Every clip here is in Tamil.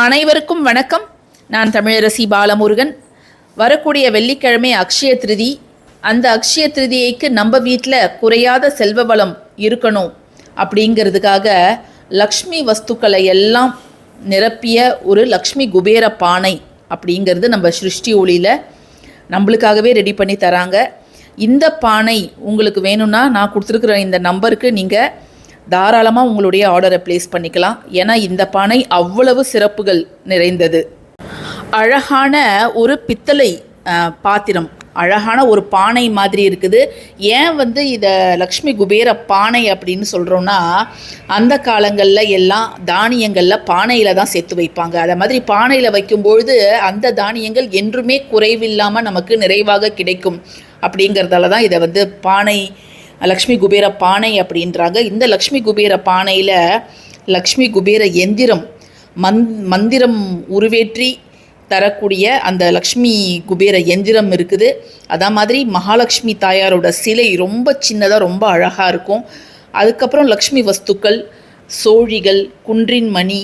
அனைவருக்கும் வணக்கம். நான் தமிழரசி பாலமுருகன். வரக்கூடிய வெள்ளிக்கிழமை அக்ஷய திருதி. அந்த அக்ஷய திருதியைக்கு நம்ம வீட்டில் குறையாத செல்வ வளம் இருக்கணும் அப்படிங்கிறதுக்காக லக்ஷ்மி வஸ்துக்களை எல்லாம் நிரப்பிய ஒரு லக்ஷ்மி குபேர பானை அப்படிங்கிறது நம்ம சிருஷ்டி ஒளியில் நம்மளுக்காகவே ரெடி பண்ணி தராங்க. இந்த பானை உங்களுக்கு வேணும்னா நான் கொடுத்துருக்குற இந்த நம்பருக்கு நீங்கள் தாராளமாக உங்களுடைய ஆர்டரை ப்ளேஸ் பண்ணிக்கலாம். ஏன்னா இந்த பானை அவ்வளவு சிறப்புகள் நிறைந்தது. அழகான ஒரு பித்தளை பாத்திரம். அழகான ஒரு பானை மாதிரி இருக்குது. ஏன் வந்து இதை லக்ஷ்மி குபேர பானை அப்படின்னு சொல்கிறோன்னா அந்த காலங்களில் எல்லாம் தானியங்களில் பானையில் தான் சேர்த்து வைப்பாங்க. அதை மாதிரி பானையில் வைக்கும்பொழுது அந்த தானியங்கள் என்றுமே குறைவில்லாமல் நமக்கு நிறைவாக கிடைக்கும். அப்படிங்கிறதால தான் இதை வந்து பானை லக்ஷ்மி குபேர பானை அப்படின்றாங்க. இந்த லக்ஷ்மி குபேர பானையில் லக்ஷ்மி குபேர எந்திரம் மந் மந்திரம் உருவேற்றி தரக்கூடிய அந்த லக்ஷ்மி குபேர எந்திரம் இருக்குது. அதே மாதிரி மகாலட்சுமி தாயாரோட சிலை ரொம்ப சின்னதாக ரொம்ப அழகாக இருக்கும். அதுக்கப்புறம் லக்ஷ்மி வஸ்துக்கள் சோழிகள் குன்றின் மணி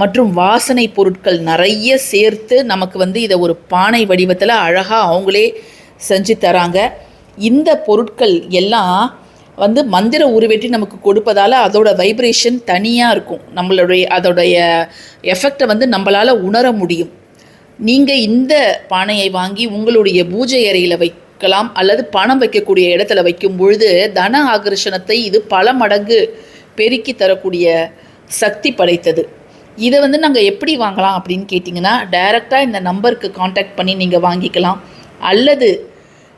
மற்றும் வாசனை பொருட்கள் நிறைய சேர்த்து நமக்கு வந்து இதை ஒரு பானை வடிவத்தில் அழகாக அவங்களே செஞ்சு தராங்க. இந்த பொருட்கள் எல்லாம் வந்து மந்திர உருவேற்றி நமக்கு கொடுப்பதால் அதோட வைப்ரேஷன் தனியாக இருக்கும். நம்மளுடைய அதோடைய எஃபெக்டை வந்து நம்மளால் உணர முடியும். நீங்கள் இந்த பானையை வாங்கி உங்களுடைய பூஜை அறையில் வைக்கலாம் அல்லது பணம் வைக்கக்கூடிய இடத்துல வைக்கும் பொழுது தன ஆகர்ஷணத்தை இது பல மடங்கு பெருக்கி தரக்கூடிய சக்தி படைத்தது. இதை வந்து நாங்கள் எப்படி வாங்கலாம் அப்படின்னு கேட்டிங்கன்னா டைரெக்டாக இந்த நம்பருக்கு காண்டாக்ட் பண்ணி நீங்கள் வாங்கிக்கலாம். அல்லது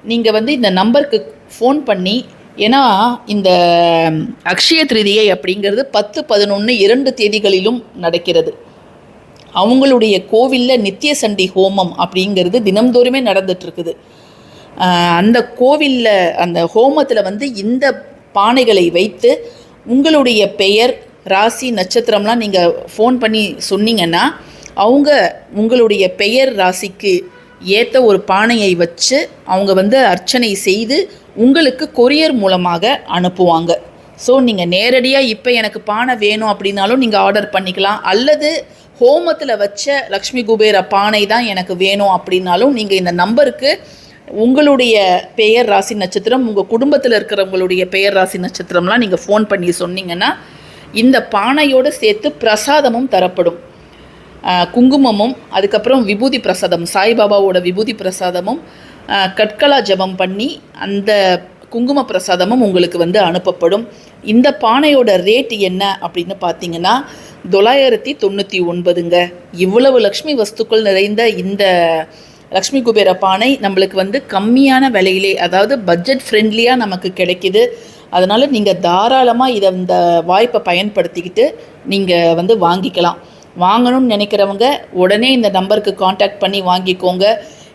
நீங்கள் வந்து இந்த நம்பருக்கு ஃபோன் பண்ணி ஏன்னா இந்த அக்ஷய திருதியை அப்படிங்கிறது பத்து பதினொன்று இரண்டு தேதிகளிலும் நடக்கிறது. அவங்களுடைய கோவிலில் நித்திய சண்டி ஹோமம் அப்படிங்கிறது தினம்தோறுமே நடந்துட்டுருக்குது. அந்த கோவிலில் அந்த ஹோமத்தில் வந்து இந்த பானைகளை வைத்து உங்களுடைய பெயர் ராசி நட்சத்திரம்லாம் நீங்கள் ஃபோன் பண்ணி சொன்னீங்கன்னா அவங்க உங்களுடைய பெயர் ராசிக்கு ஏற்ற ஒரு பானையை வச்சு அவங்க வந்து அர்ச்சனை செய்து உங்களுக்கு கொரியர் மூலமாக அனுப்புவாங்க. ஸோ நீங்கள் நேரடியாக இப்போ எனக்கு பானை வேணும் அப்படின்னாலும் நீங்கள் ஆர்டர் பண்ணிக்கலாம். அல்லது ஹோமத்தில் வச்ச லக்ஷ்மி குபேர பானை தான் எனக்கு வேணும் அப்படின்னாலும் நீங்கள் இந்த நம்பருக்கு உங்களுடைய பெயர் ராசி நட்சத்திரம் உங்கள் குடும்பத்தில் இருக்கிறவங்களுடைய பெயர் ராசி நட்சத்திரம்லாம் நீங்கள் ஃபோன் பண்ணி சொன்னீங்கன்னா இந்த பானையோடு சேர்த்து பிரசாதமும் தரப்படும். குங்குமமும் அதுக்கப்புறம் விபூதி பிரசாதம் சாய்பாபாவோட விபூதி பிரசாதமும் ஆஹ் கற்களா ஜெபம் பண்ணி அந்த குங்கும பிரசாதமும் உங்களுக்கு வந்து அனுப்பப்படும். இந்த பானையோட ரேட் என்ன அப்படின்னு பார்த்தீங்கன்னா தொள்ளாயிரத்தி தொண்ணூற்றி ஒன்பதுங்க. இவ்வளவு லக்ஷ்மி வஸ்துக்கள் நிறைந்த இந்த லக்ஷ்மி குபேர பானை நம்மளுக்கு வந்து கம்மியான விலையிலே அதாவது பட்ஜெட் ஃப்ரெண்ட்லியாக நமக்கு கிடைக்குது. அதனால் நீங்கள் தாராளமாக இதை இந்த வாய்ப்பை பயன்படுத்திக்கிட்டு நீங்கள் வந்து வாங்கிக்கலாம். வாங்கணும்னு நினைக்கிறவங்க உடனே இந்த நம்பருக்கு காண்டாக்ட் பண்ணி வாங்கிக்கோங்க.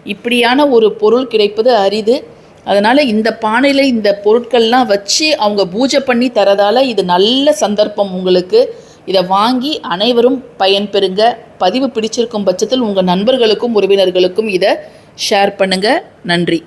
இப்படியான ஒரு பொருள் கிடைப்பது அரிது. அதனால் இந்த பானையில் இந்த பொருட்கள்லாம் வச்சு அவங்க பூஜை பண்ணி தரதால் இது நல்ல சந்தர்ப்பம் உங்களுக்கு. இதை வாங்கி அனைவரும் பயன்பெறுங்க பதிவு பிடிச்சிருக்கும் பட்சத்தில் உங்கள் நண்பர்களுக்கும் உறவினர்களுக்கும் இதை ஷேர் பண்ணுங்கள் நன்றி.